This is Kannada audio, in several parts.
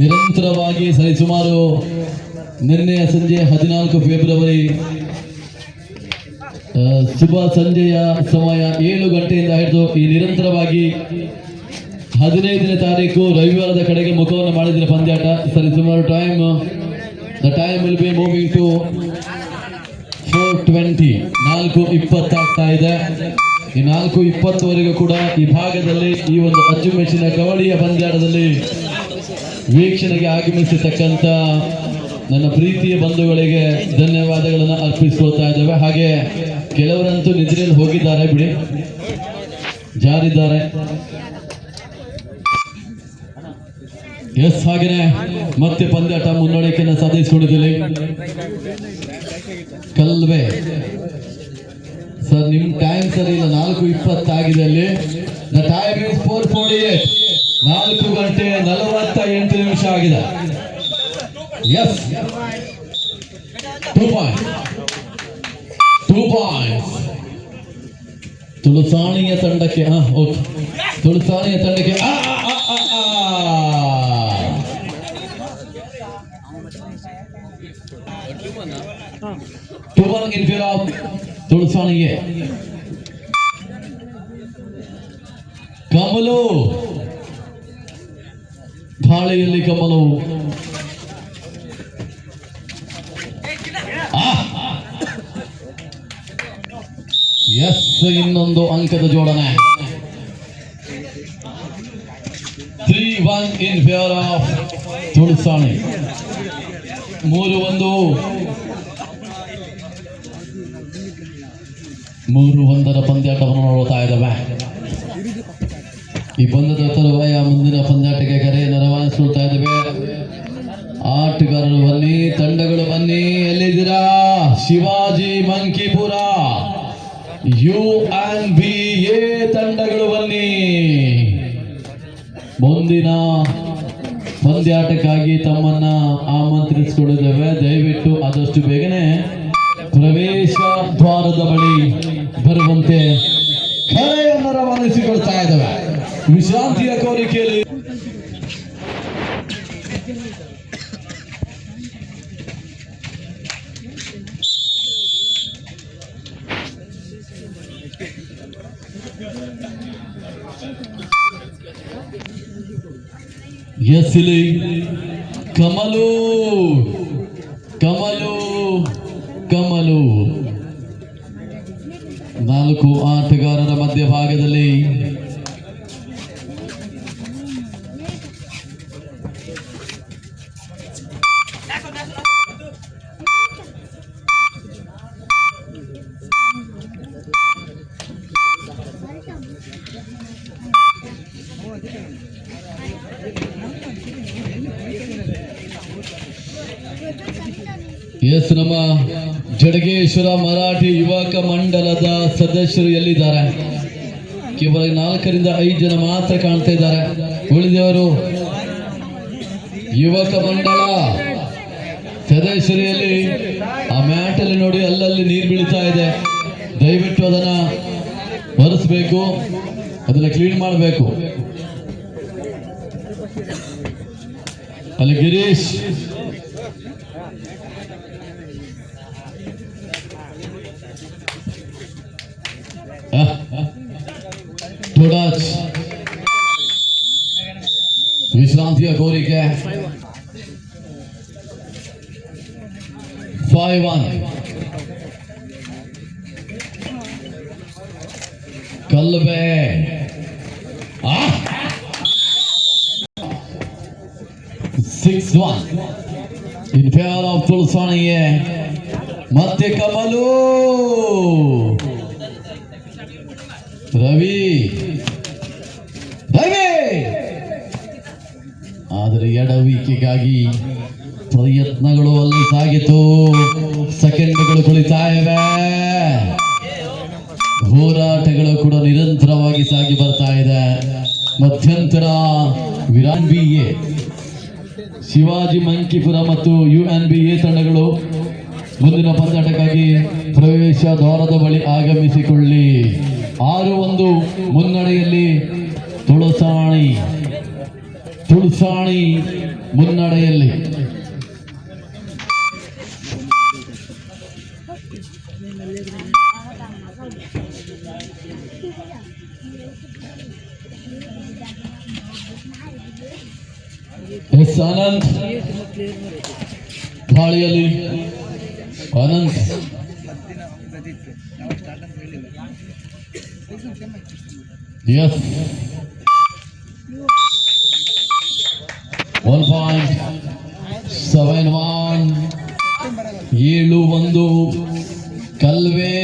ನಿರಂತರವಾಗಿ ಸರಿಸುಮಾರು ನಿನ್ನೆಯ ಸಂಜೆ ಹದಿನಾಲ್ಕು ಫೆಬ್ರವರಿ ಶುಭ ಸಂಜೆಯ ಸಮಯ ಏಳು ಗಂಟೆಯಿಂದ ಹಿಡಿದು ಈ ನಿರಂತರವಾಗಿ ಹದಿನೈದನೇ ತಾರೀಕು ರವಿವಾರದ ಕಡೆಗೆ ಮುಖವನ್ನು ಮಾಡಿದ್ರೆ ಪಂದ್ಯಾಟ. ಸರಿ, ಸುಮಾರು time the time will be moving to four twenty ನಾಲ್ಕು ಇಪ್ಪತ್ತಾಗ್ತಾ ಇದೆ. ಈ ನಾಲ್ಕು ಇಪ್ಪತ್ತುವರೆಗೂ ಕೂಡ ಈ ಭಾಗದಲ್ಲಿ ಈ ಒಂದು ಅಚ್ಚುಮೆಚ್ಚಿನ ಕವಡಿಯ ಪಂದ್ಯಾಟದಲ್ಲಿ ವೀಕ್ಷಣೆಗೆ ಆಗಮಿಸಿರ್ತಕ್ಕಂಥ ನನ್ನ ಪ್ರೀತಿಯ ಬಂಧುಗಳಿಗೆ ಧನ್ಯವಾದಗಳನ್ನು ಅರ್ಪಿಸ್ಕೊಳ್ತಾ ಇದ್ದೇವೆ. ಹಾಗೆ ಕೆಲವರಂತೂ ನಿದ್ರೆಯಲ್ಲಿ ಹೋಗಿದ್ದಾರೆ, ಬಿಡಿ. ಜಾರಿದ್ದಾರೆ. ಎಸ್ ಹಾಗೇನೆ ಮತ್ತೆ ಪಂದ್ಯಾಟ ಮುನ್ನಡೆಕೆಯನ್ನು ಸಾಧಿಸಿಕೊಂಡಿದ್ದೀವಿ ಕಲ್ವೆ. ಸರ್, ನಿಮ್ ಟೈಮ್ ಸರಿ ಇಲ್ಲ. ನಾಲ್ಕು ಇಪ್ಪತ್ತಾಗಿದೆ ಅಲ್ಲಿ. The time is four forty eight ನಾಲ್ಕು ಗಂಟೆ ನಲವತ್ತ ಎಂಟು ನಿಮಿಷ ಆಗಿದೆ. Yes two point two point ತುಳಸಾಣಿಯ ತಂಡಕ್ಕೆ ಹಾ ಓಕೆ ತುಳಸಾಣಿಯ ತಂಡಕ್ಕೆ ಆ, ಆ, ಆ, ಆ, ಆ. Two one in favour of ತುಳಸಾಣಿಗೆ. Kamal. ಗಾಳಿಯಲ್ಲಿ ಕಮಲು ಎಸ್, ಇನ್ನೊಂದು ಅಂಕದ ಜೋಡಣೆ. Three one in favour of Tulasani. ಮೂರು ಒಂದು. ಮೂರು ಒಂದರ ಪಂದ್ಯಾಟವನ್ನು ನೋಡ್ತಾ ಇದ್ದಾವೆ. ಈ ಬಂಧದ ತರುವಾಯ ಮುಂದಿನ ಪಂದ್ಯಾಟಕ್ಕೆ ಕರೆ ರವಾನಿಸ್ಕೊಳ್ತಾ ಇದ್ದೇವೆ. ಆಟಗಾರರು ಬನ್ನಿ, ತಂಡಗಳು ಬನ್ನಿ, ಎಲ್ಲಿದ್ದೀರಾ? Shivaji Mankipura. U N B A ತಂಡಗಳು ಬನ್ನಿ. ಮುಂದಿನ ಪಂದ್ಯಾಟಕ್ಕಾಗಿ ತಮ್ಮನ್ನ ಆಮಂತ್ರಿಸಿಕೊಂಡಿದ್ದೇವೆ. ದಯವಿಟ್ಟು ಆದಷ್ಟು ಬೇಗನೆ ಪ್ರವೇಶ ದ್ವಾರದ ಬಳಿ ಬರುವಂತೆ ಕರೆಯನ್ನು ರವಾನಿಸಿಕೊಳ್ತಾ ಇದ್ದೇವೆ. ವಿಶ್ರಾಂತಿಯ ಕೋರಿಕೆಯಲ್ಲಿ ಎಸ್ ಇಲ್ಲಿ ಕಮಲು ಕಮಲು ಕಮಲು. ನಾಲ್ಕು ಆಟಗಾರರ ಮಧ್ಯಭಾಗದಲ್ಲಿ ಎಸ್ ನಮ್ಮ ಜಡಗೇಶ್ವರ ಮರಾಠಿ ಯುವಕ ಮಂಡಲದ ಸದಸ್ಯರು ಎಲ್ಲಿದ್ದಾರೆ? ಕೇವಲ ನಾಲ್ಕರಿಂದ ಐದು ಜನ ಮಾತ್ರ ಕಾಣ್ತಾ ಇದ್ದಾರೆ. ಉಳಿದವರು ಯುವಕ ಮಂಡಲ. ಸದಸ್ಯರಲ್ಲಿ ಆ ಮ್ಯಾಟ್ ಅಲ್ಲಿ ನೋಡಿ ಅಲ್ಲಲ್ಲಿ ನೀರು ಬೀಳ್ತಾ ಇದೆ. ದಯವಿಟ್ಟು ಅದನ್ನ ಒರೆಸ್ಬೇಕು, ಅದನ್ನ ಕ್ಲೀನ್ ಮಾಡಬೇಕು. ಅಲ್ಲಿ ಗಿರೀಶ್. ಥೋಡಾಚ್ ವಿಶ್ರಾಂತಿಯ ಕೋರಿಕೆ one ಕಲ್ಬೆ six one in favour of ತುಳಸಾಣಿಗೆ ಮತ್ತೆ ಕಮಲು ರವಿ ರವಿ ಆದರೆ ಎಡವಿಕೆಗಾಗಿ ಪ್ರಯತ್ನಗಳು ಅಲ್ಲಿ ಸಾಗಿತು. ಸೆಕೆಂಡ್ಗಳು ಕುಳಿತಾ ಇವೆ ಹೋರಾಟಗಳು ಕೂಡ ನಿರಂತರವಾಗಿ ಸಾಗಿ ಬರ್ತಾ ಇದೆ. ಮಧ್ಯಂತರ ವಿರಾನ್ ಬಿ ಎ ಶಿವಾಜಿ ಮಂಕಿಪುರ ಮತ್ತು ಯು ಎನ್ ಬಿ ಎ ತಂಡಗಳು ಮುಂದಿನ ಪಂದ್ಯಾಟಕ್ಕಾಗಿ ಪ್ರವೇಶ ದ್ವಾರದ ಬಳಿ ಆಗಮಿಸಿಕೊಳ್ಳಿ. ಆರು ಒಂದು ಮುನ್ನಡೆಯಲ್ಲಿ ತುಳಸಾಣಿ ತುಳಸಾಣಿ ಮುನ್ನಡೆಯಲ್ಲಿ ಎಸ್ ಅನಂತ್ ಗಾಳಿಯಲ್ಲಿ Anant yes one point seven one ಏಳು ಒಂದು. ಕಲ್ವೆ.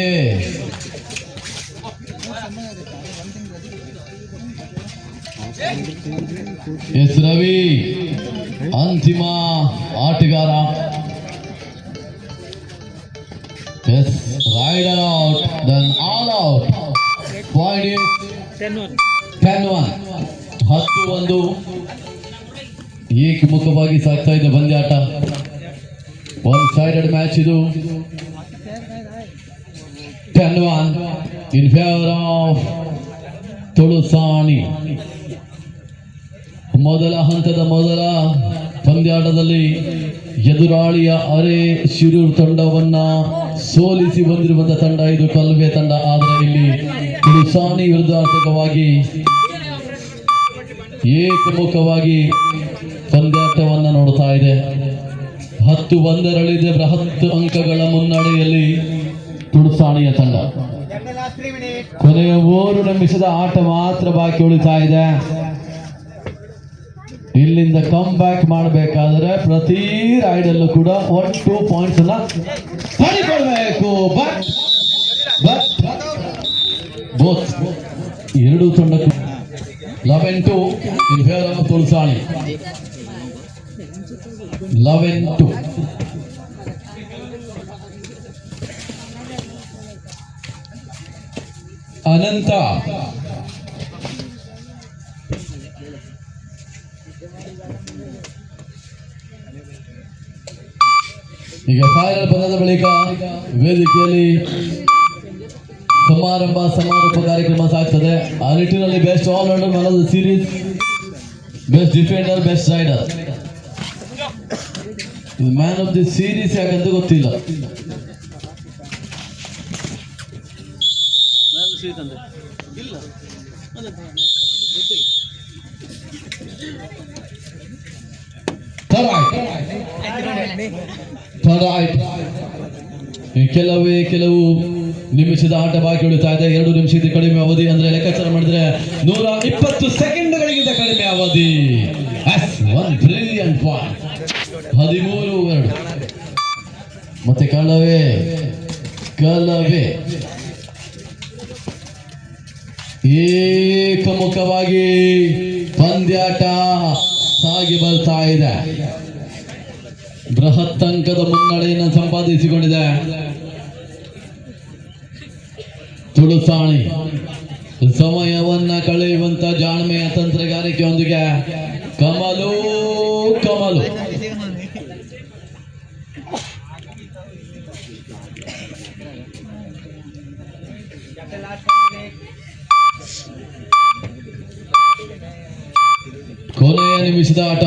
ಎಸ್ ರವಿ ಅಂತಿಮ ಆಟಗಾರ yes raider out then all out point ten one ಹತ್ತು ಒಂದು. ಏಕಮುಖವಾಗಿ ಸಾಗ್ತಾ ಇದೆ ಪಂದ್ಯಾಟ ಒನ್ ಸೈಡೆಡ್ ಮ್ಯಾಚ್ ಇದು. Ten one in favour of Tulasani. ಮೊದಲ ಹಂತದ ಮೊದಲ ಪಂದ್ಯಾಟದಲ್ಲಿ ಎದುರಾಳಿಯ ಅರೆ ಶಿರೂರ್ ತಂಡವನ್ನ ಸೋಲಿಸಿ ಬಂದಿರುವಂತಹ ತಂಡ ಇದು ಕಲ್ವೆ ತಂಡ. ಆದರೆ ಇಲ್ಲಿ ತುಳುಸಾಣಿ ವಿರುದ್ಧಾರ್ಥಕವಾಗಿ ಏಕಮುಖವಾಗಿ ಪಂದ್ಯಾಟವನ್ನ ನೋಡ್ತಾ ಇದೆ. ಹತ್ತು ಒಂದರಳಿದೆ ಬೃಹತ್ ಅಂಕಗಳ ಮುನ್ನಡೆಯಲ್ಲಿ ತುಳುಸಾಣಿಯ ತಂಡ. ಕೊನೆಯ ಓರು ನಿಮಿಷದ ಆಟ ಮಾತ್ರ ಬಾಕಿ ಉಳಿತಾ ಇದೆ. ಇಲ್ಲಿಂದ ಕಮ್ ಬ್ಯಾಕ್ ಮಾಡಬೇಕಾದ್ರೆ ಪ್ರತಿ ರೈಡಲ್ಲೂ ಕೂಡ ಒನ್ ಟೂ ಪಾಯಿಂಟ್ಸ್ ಅನ್ನ ಪಡಿಕೊಳ್ಬೇಕು ಬಟ್ ಬಟ್ ಎರಡು ತಂಡಕ್ಕೂ eleven two in favour of Tulasani to Anant. ಈಗ ಫೈನಲ್ ಪಂದ್ಯದ ಬಳಿಕ ವೇದಿಕೆಯಲ್ಲಿ ಸಮಾರಂಭ ಸಮಾರೋಪ ಕಾರ್ಯಕ್ರಮ ಸಾಗ್ತದೆ. ಆ ನಿಟ್ಟಿನಲ್ಲಿ best all rounder man of the series best defender best raider ಇದು ಮ್ಯಾನ್ ಆಫ್ ದಿ ಸೀರೀಸ್ ಯಾಕಂತ ಗೊತ್ತಿಲ್ಲ. Alright. ಆಯ್ತು. ಕೆಲವೇ ಕೆಲವು ನಿಮಿಷದ ಆಟ ಬಾಕಿ ಉಳಿತಾ ಇದೆ. ಎರಡು ನಿಮಿಷದ ಕಡಿಮೆ ಅವಧಿ ಅಂದ್ರೆ ಲೆಕ್ಕಾಚಾರ ಮಾಡಿದ್ರೆ ನೂರ ಇಪ್ಪತ್ತು ಸೆಕೆಂಡ್ಗಳಿಗಿಂತ ಕಡಿಮೆ ಅವಧಿ. ಹದಿಮೂರು, ಎರಡು. ಮತ್ತೆ ಕಳವೇ ಕಳವೇ. ಏಕಮುಖವಾಗಿ ಪಂದ್ಯಾಟ ಸಾಗಿ ಬರ್ತಾ ಇದೆ. ಬೃಹತ್ ಅಂಕದ ಮುನ್ನಡೆಯನ್ನು ಸಂಪಾದಿಸಿಕೊಂಡಿದೆ. ತುಳುಸಾಣಿ ಸಮಯವನ್ನ ಕಳೆಯುವಂತ ಜಾಣ್ಮೆಯ ತಂತ್ರಗಾರಿಕೆಯೊಂದಿಗೆ ಕಮಲು ಕಮಲು. ಕೊನೆಯ ನಿಮಿಷದ ಆಟ.